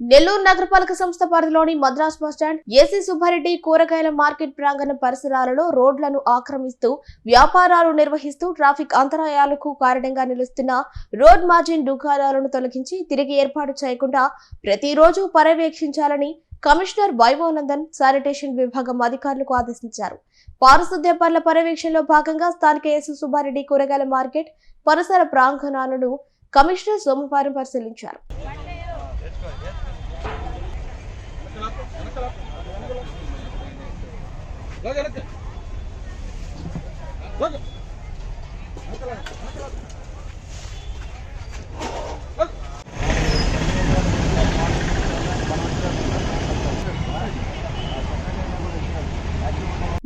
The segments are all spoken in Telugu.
నెల్లూరు నగరపాలక సంస్థ పరిధిలోని మద్రాస్ బస్టాండ్ ఏసీ సుబ్బారెడ్డి కూరగాయల మార్కెట్ ప్రాంగణ పరిసరాలలో రోడ్లను ఆక్రమిస్తూ వ్యాపారాలు నిర్వహిస్తూ ట్రాఫిక్ అంతరాయాలకు కారణంగా నిలుస్తున్న రోడ్ మార్జిన్ దుకాణాలను తొలగించి తిరిగి ఏర్పాటు చేయకుండా ప్రతిరోజు పర్యవేక్షించాలని కమిషనర్ వైభవనందన్ శానిటేషన్ విభాగం అధికారులకు ఆదేశించారు. పారిశుద్ధ్య పనుల పర్యవేక్షణలో భాగంగా స్థానిక ఏసీ సుబ్బారెడ్డి కూరగాయల మార్కెట్ పరిసర ప్రాంగణాలను కమిషనర్ సోమవారం పరిశీలించారు. Look, look. Look.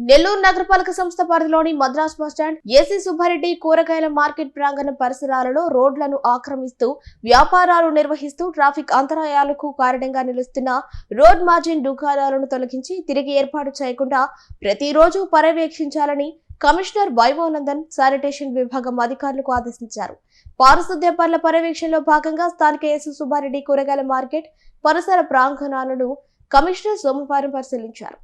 నెల్లూరు నగరపాలక సంస్థ పరిధిలోని మద్రాస్ బస్టాండ్ ఏసీ సుబ్బారెడ్డి కూరగాయల మార్కెట్ ప్రాంగణ పరిసరాలలో రోడ్లను ఆక్రమిస్తూ వ్యాపారాలు నిర్వహిస్తూ ట్రాఫిక్ అంతరాయాలకు కారణంగా నిలుస్తున్న రోడ్ మార్జిన్ దుకాణాలను తొలగించి తిరిగి ఏర్పాటు చేయకుండా ప్రతిరోజు పర్యవేక్షించాలని కమిషనర్ వైభవనందన్ శానిటేషన్ విభాగం అధికారులకు ఆదేశించారు. పారిశుద్ధ్య పనుల పర్యవేక్షణలో భాగంగా స్థానిక ఏసీ సుబ్బారెడ్డి కూరగాయల మార్కెట్ పరిసర ప్రాంగణాలను కమిషనర్ సోమవారం పరిశీలించారు.